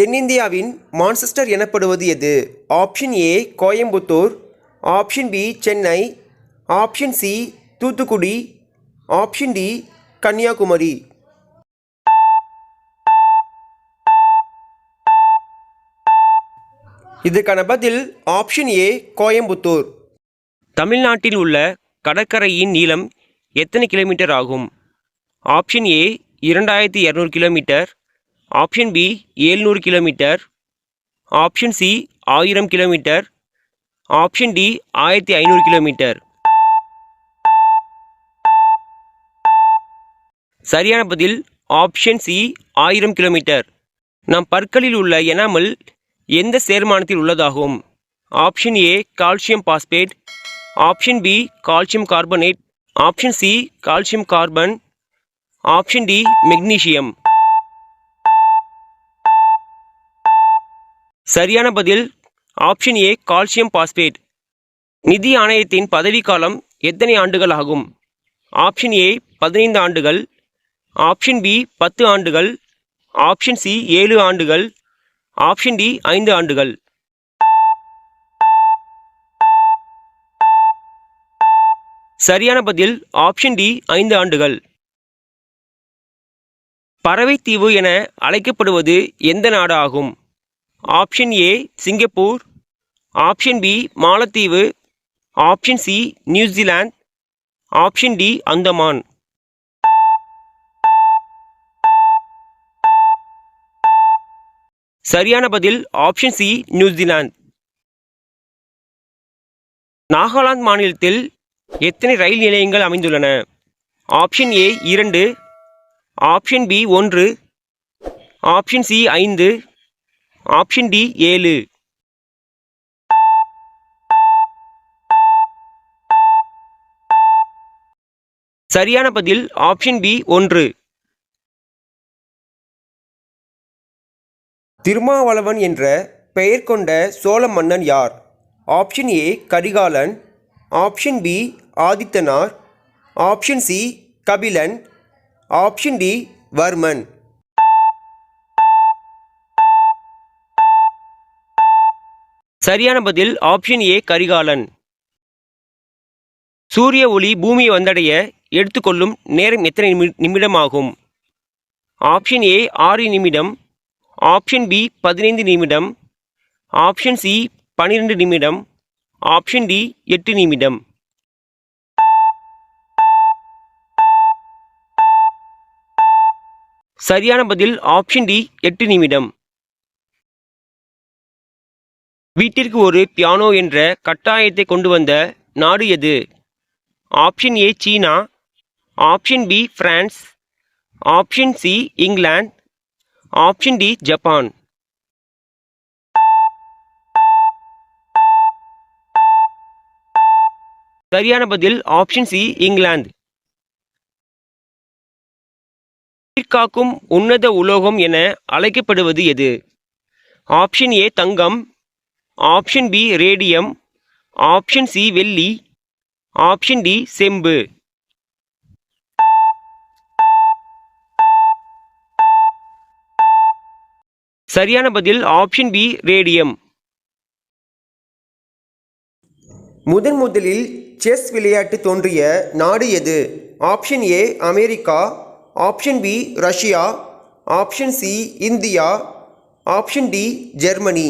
தென்னிந்தியாவின் மான்செஸ்டர் எனப்படுவது எது? Option A Coimbatore. Option B Chennai. Option C Thoothukudi. Option D Kanyakumari. இதுக்கான பதில் ஆப்ஷன் ஏ கோயம்புத்தூர். தமிழ்நாட்டில் உள்ள கடற்கரையின் நீளம் எத்தனை கிலோமீட்டர் ஆகும்? ஆப்ஷன் ஏ இரண்டாயிரத்தி இரநூறு கிலோமீட்டர். ஆப்ஷன் பி ஏழ்நூறு கிலோமீட்டர். ஆப்ஷன் சி ஆயிரம் கிலோமீட்டர். ஆப்ஷன் டி ஆயிரத்தி ஐநூறு கிலோமீட்டர். சரியான பதில் ஆப்ஷன் சி ஆயிரம் கிலோமீட்டர். நம் பற்களில் உள்ள எனாமல் எந்த சேர்மானத்தில் உள்ளதாகும்? Option A calcium phosphate. Option B calcium carbonate. Option C calcium carbon. Option D magnesium. சரியான பதில். Option A calcium phosphate. நிதி ஆணையத்தின் பதவிக்காலம் எத்தனை ஆண்டுகள் ஆகும்? ஆப்ஷன் ஏ பதினைந்து ஆண்டுகள். ஆப்ஷன் பி பத்து ஆண்டுகள். ஆப்ஷன் சி ஏழு ஆண்டுகள். ஆப்ஷன் டி ஐந்து ஆண்டுகள். சரியான பதில் ஆப்ஷன் டி ஐந்து ஆண்டுகள். பறவைத்தீவு என அழைக்கப்படுவது எந்த நாடு ஆகும்? Option A Singapore. Option B மாலத்தீவு. Option C New Zealand. Option D Andaman. சரியான பதில் ஆப்ஷன் சி நியூசிலாந்து. நாகாலாந்து மாநிலத்தில் எத்தனை ரயில் நிலையங்கள் அமைந்துள்ளன? ஆப்ஷன் ஏ இரண்டு. ஆப்ஷன் பி ஒன்று. ஆப்ஷன் சி ஐந்து. ஆப்ஷன் டி ஏழு. சரியான பதில் ஆப்ஷன் பி ஒன்று. திருமாவளவன் என்ற பெயர் கொண்ட சோழ மன்னன் யார்? Option A Karikalan. Option B Adithanar. Option C Kabilan. Option D Varman. சரியான பதில் ஆப்ஷன் ஏ கரிகாலன். சூரிய ஒளி பூமியை வந்தடைய எடுத்துக்கொள்ளும் நேரம் எத்தனை நிமி- நிமிடம் ஆகும் ஆப்ஷன் ஏ ஆறு நிமிடம். ஆப்ஷன் பி பதினைந்து நிமிடம். ஆப்ஷன் சி பன்னிரெண்டு நிமிடம். ஆப்ஷன் டி எட்டு நிமிடம். சரியான பதில் ஆப்ஷன் டி எட்டு நிமிடம். வீட்டிற்கு ஒரு பியானோ என்ற கட்டாயத்தை கொண்டு வந்த நாடு எது? Option A China. Option B France option C England option D Japan சரியான பதில் ஆப்ஷன் சி இங்கிலாந்து உயிர்காக்கும் உன்னத உலோகம் என அழைக்கப்படுவது எது? Option A Thangam. Option B radium option C வெள்ளி ஆப்ஷன் டி செம்பு. சரியான பதில் ஆப்ஷன் பி ரேடியம். முதன் முதலில் செஸ் விளையாட்டு தோன்றிய நாடு எது? Option A America option B Russia option C India option D Germany.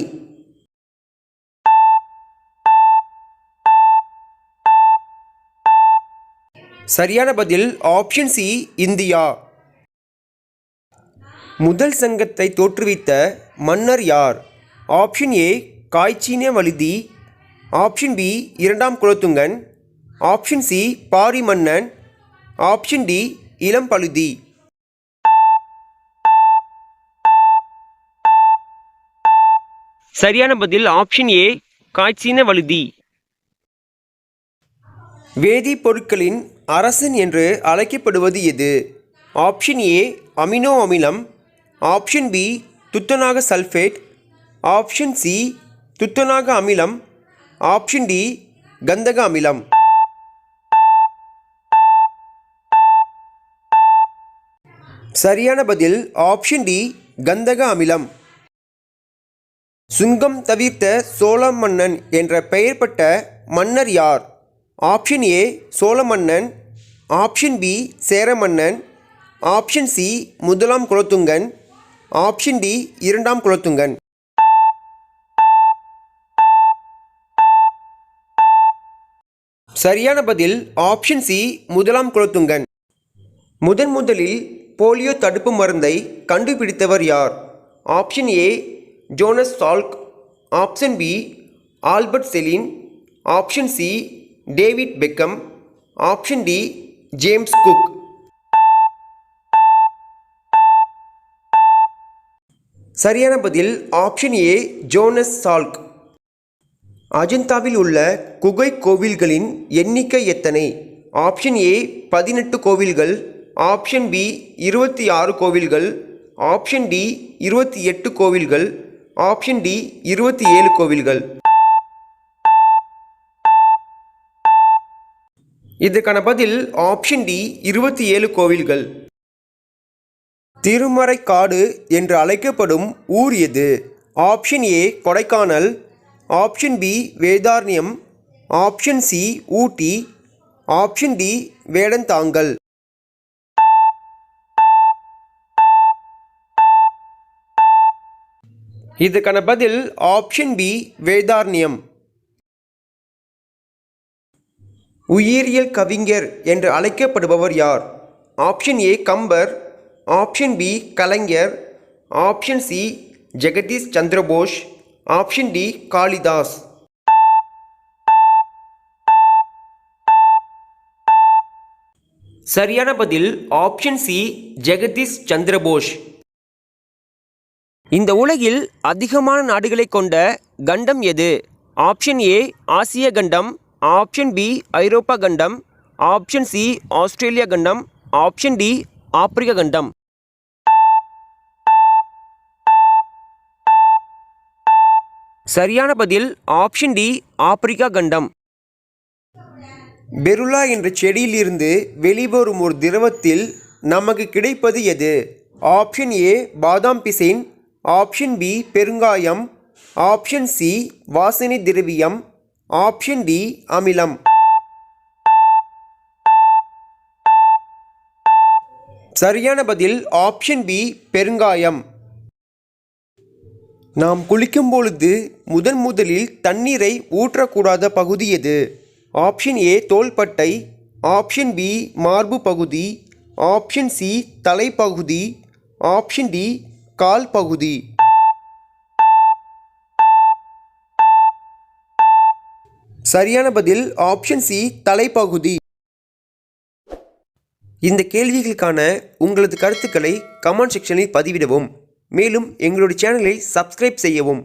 சரியான பதில் ஆப்ஷன் சி இந்தியா. முதல் சங்கத்தை தோற்றுவித்த மன்னர் யார்? ஆப்ஷன் ஏ காய்ச்சின வழுதி. ஆப்ஷன் பி இரண்டாம் குலத்துங்கன். ஆப்ஷன் சி பாரி மன்னன். ஆப்ஷன் டி இளம் பழுதி. சரியான பதில் ஆப்ஷன் ஏ காய்ச்சின வழுதி. வேதிப்பொருட்களின் அரசன் என்று அழைக்கப்படுவது எது? ஆப்ஷன் ஏ அமினோ அமிலம். ஆப்ஷன் பி துத்தநாக சல்ஃபேட் ஆப்ஷன் சி துத்தநாக அமிலம். ஆப்ஷன் டி கந்தக அமிலம். சரியான பதில் ஆப்ஷன் டி கந்தக அமிலம். சுங்கம் தவிர்த்த சோழ மன்னன் என்ற பெயர்பட்ட மன்னர் யார்? ஆப்ஷன் ஏ சோழ மன்னன் ஆப்ஷன் பி சேர மன்னன் ஆப்ஷன் சி முதலாம் குலோத்துங்கன். ஆப்ஷன் டி இரண்டாம் குலத்துங்கன். சரியான பதில் ஆப்ஷன் சி முதலாம் குலத்துங்கன். முதன் முதலில் போலியோ தடுப்பு மருந்தை கண்டுபிடித்தவர் யார்? Option A Jonas Salk. Option B Albert செலின். Option C David Beckham option D James Cook சரியான பதில் ஆப்ஷன் ஏ ஜோனஸ் சால்க் அஜந்தாவில் உள்ள குகை கோவில்களின் எண்ணிக்கை எத்தனை? ஆப்ஷன் ஏ பதினெட்டு கோவில்கள். ஆப்ஷன் பி இருபத்தி ஆறு கோவில்கள். ஆப்ஷன் டி இருபத்தி எட்டு கோவில்கள். ஆப்ஷன் டி இருபத்தி ஏழு கோவில்கள். இதற்கான பதில் ஆப்ஷன் டி இருபத்தி ஏழு கோவில்கள். திருமறைக்காடு என்று அழைக்கப்படும் ஊர் எது? Option A Kodaikanal. Option B Vedaranyam. Option C Ooty. Option D Vedanthangal. இதுக்கான பதில் ஆப்ஷன் பி வேதாரண்யம். உயிரியல் கவிஞர் என்று அழைக்கப்படுபவர் யார்? Option A Kambar. Option B Kalaignar. Option C Jagadish Chandrabose option D Kalidas. சரியான பதில் ஆப்ஷன் சி ஜெகதீஷ் சந்திரபோஸ் இந்த உலகில் அதிகமான நாடுகளை கொண்ட கண்டம் எது? ஆப்ஷன் ஏ ஆசிய கண்டம். ஆப்ஷன் பி ஐரோப்பா கண்டம். ஆப்ஷன் சி ஆஸ்திரேலியா கண்டம். ஆப்ஷன் டி ஆப்பிரிக்க கண்டம். சரியான பதில் ஆப்ஷன் டி ஆப்பிரிக்கா கண்டம். பெருலா என்ற செடியிலிருந்து வெளிவரும் ஒரு திரவத்தில் நமக்கு கிடைப்பது எது? ஆப்ஷன் ஏ பாதாம் பிசைன். ஆப்ஷன் பி பெருங்காயம். ஆப்ஷன் சி வாசனை திரவியம். ஆப்ஷன் டி அமிலம். சரியான பதில் ஆப்ஷன் பி பெருங்காயம். நாம் குளிக்கும் பொழுது முதன் முதலில் தண்ணீரை ஊற்றக்கூடாத பகுதி எது? ஆப்ஷன் ஏ தோள்பட்டை. ஆப்ஷன் பி மார்பு பகுதி. ஆப்ஷன் சி தலைப்பகுதி. ஆப்ஷன் டி கால் பகுதி. சரியான பதில் ஆப்ஷன் சி தலைப்பகுதி. இந்த கேள்விகளுக்கான உங்களது கருத்துக்களை கமெண்ட் செக்ஷனில் பதிவிடவும். மேலும் எங்களுடைய சேனலை சப்ஸ்கிரைப் செய்யவும்.